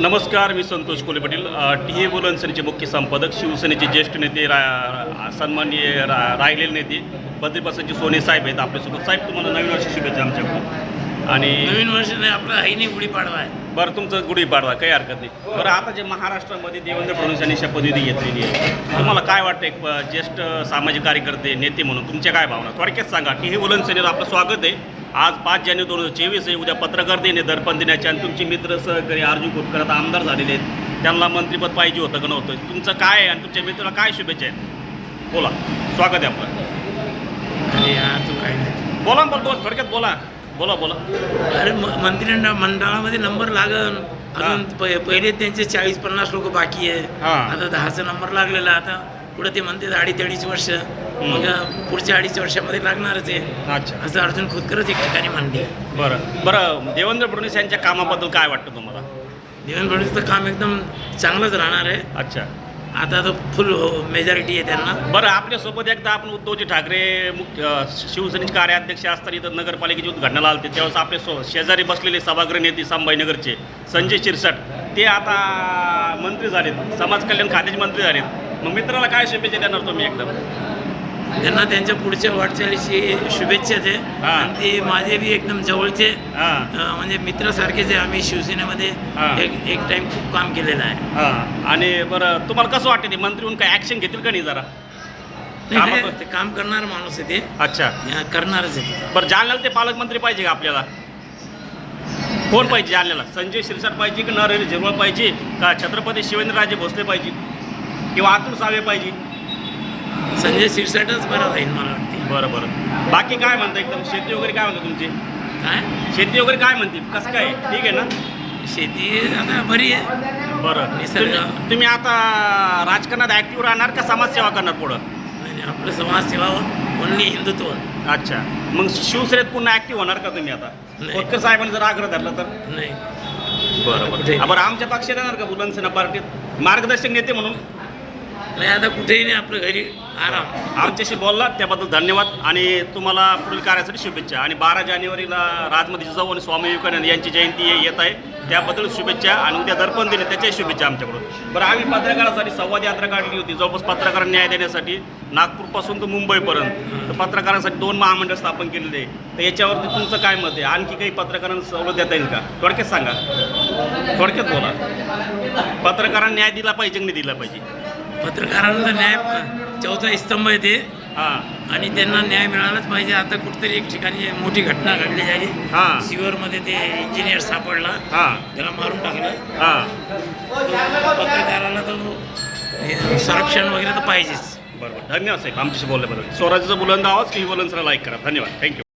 नमस्कार मी संतोष कोले पाटील. टी हे बुलनसेनेचे मुख्य संपादक शिवसेनेचे ज्येष्ठ नेते रा सन्माननीय रा राहिलेले नेते बद्रीपासूनचे सोने साहेब आहेत आपल्यासोबत. साहेब तुम्हाला नवीन वर्ष शुभेच्छा आमच्याकडून. आणि नवीन वर्ष नाही आपला आहे नाही गुढीपाडवा आहे. बरं तुमचं गुढीपाडवा काही हरकत नाही. बरं आता जे महाराष्ट्रामध्ये देवेंद्र फडणवीस यांनी शपथविधी घेतलेली आहे तुम्हाला काय वाटतं एक ज्येष्ठ सामाजिक कार्यकर्ते नेते म्हणून तुमच्या काय भावना? थोडक्यात सांगा टी हे बुलनसेनेला आपलं स्वागत आहे. आज पाच जानेवारी दोन हजार चोवीस आहे. उद्या पत्रकार दिन आहे. दर्पण दिनाचे. आणि तुमचे मित्र सहकारी अर्जुन खोतकर आता आमदार झालेले आहेत. त्यांना मंत्रिपद पाहिजे होतं का नव्हतं? तुमचं काय आहे? आणि तुमच्या मित्राला काय शुभेच्छा आहेत? बोला. स्वागत आहे आपलं. बोला ना बोल. थोडक्यात बोला. बोला बोला. अरे म- मंत्रिमंडळ मंडळामध्ये नंबर लागन. अजून पहिले त्यांचे चाळीस पन्नास लोक बाकी आहे. आता दहाचा नंबर लागलेला आता. पुढे ते म्हणते अडीच अडीच वर्ष. मग पुढच्या अडीच वर्षामध्ये लागणारच आहे. अच्छा. असं अर्जुन खोतकरच एक ठिकाणी म्हणते. बरं. बरं देवेंद्र फडणवीस यांच्या कामाबद्दल काय वाटतं तुम्हाला? देवेंद्र फडणवीसचं काम एकदम चांगलंच राहणार आहे. अच्छा. आता तर फुल मेजॉरिटी आहे त्यांना. बरं आपल्यासोबत एकदा आपण उद्धवजी ठाकरे मुख्य अ, शिवसेनेचे कार्याध्यक्ष असताना इथं नगरपालिकेची उद्घाटनाला आलते त्यावेळेस आपले सो शेजारी बसलेले सभागृह नेते संभाजीनगरचे संजय शिरसाट ते आता मंत्री झालेत. समाज कल्याण खात्याचे मंत्री झालेत. मग मित्राला काय शुभेच्छा देणार तुम्ही एकदम त्यांना त्यांच्या पुढच्या वाटचालीची शुभेच्छा दे. हा. आणि ते माझे बी एकदम जवळचे हां. अं, म्हणजे मित्रासारखेच आहे आम्ही शिवसेनेमध्ये हा. एक एक टाइम खूप काम केलेलं आहे. हां. आणि बरं तुम्हाला कसं वाटतं मंत्री म्हणून काय ॲक्शन घेतील का नाही जरा? नाही, ते- काम करणार माणूस आहे ते. अच्छा. या, करणारच आहे ते. बरं जालन्याला ते पालकमंत्री पाहिजे का आपल्याला? कोण पाहिजे जालन्याला? संजय शिरसाट पाहिजे की नरहरी झिरवळ पाहिजे? का छत्रपती शिवेंद्रराजे भोसले पाहिजे? किंवा अतुल सावे पाहिजे. संजय शिरसाटच बरं राहील मला वाटते. बरं बरं. बाकी काय म्हणता एकदम? शेती वगैरे काय म्हणता तुमची? काय? शेती वगैरे काय म्हणते? कसं काय? ठीक आहे ना? शेती आता बरी आहे. बरं. निसर्ग. तुम्ही- तुम्ही आता राजकारणात ॲक्टिव्ह राहणार का समाजसेवा करणार पुढं? आणि आपलं समाजसेवा ओनली हिंदुत्व. अच्छा. मग शिवसेनेत पुन्हा ॲक्टिव्ह होणार का तुम्ही आता? नाही. खोतकर साहेबांनी जर आग्रह धरला तर? नाही. बरं? बरं. आमच्या पक्षात येणार का बुलनसेना पार्टीत? मार्गदर्शक नेते म्हणून? नाही आता कुठेही नाही आपलं घरी. आराम. आमच्याशी बोलला त्याबद्दल धन्यवाद. आणि तुम्हाला पुढील कार्यासाठी शुभेच्छा. आणि बारा जानेवारीला राजमती जिजाऊ आणि स्वामी विवेकानंद यांची जयंती येत आहे. त्याबद्दल शुभेच्छा आणि उद्या दर्पण दिले त्याच्याही शुभेच्छा आमच्याकडून. बरं आम्ही पत्रकारासाठी संवाद यात्रा काढली होती. जवळपास पत्रकारांना न्याय देण्यासाठी नागपूरपासून तर मुंबईपर्यंत. तर पत्रकारांसाठी दोन महामंडळ स्थापन केलेले आहे. तर याच्यावरती तुमचं काय मत आहे? आणखी काही पत्रकारांना सवलत देता येईल का? थोडक्यात सांगा. थोडक्यात बोला. पत्रकारांना न्याय दिला पाहिजे की नाही दिला पाहिजे? पत्रकारांचा न्याय चौथा स्तंभ आहे ते. हां. आणि त्यांना न्याय मिळालाच पाहिजे. आता कुठेतरी एक ठिकाणी मोठी घटना घडली झाली हां. सिव्हरमध्ये ते इंजिनियर सापडला. हां. त्याला मारून टाकलं. हां. पत्रकाराला तो हे संरक्षण वगैरे तर पाहिजेच. बरोबर. धन्यवाद साहेब. आमच्याशी बोलल्याबद्दल. स्वराज्याचा बुलंद आवाज की बुलंदला लाईक करा. धन्यवाद. थँक्यू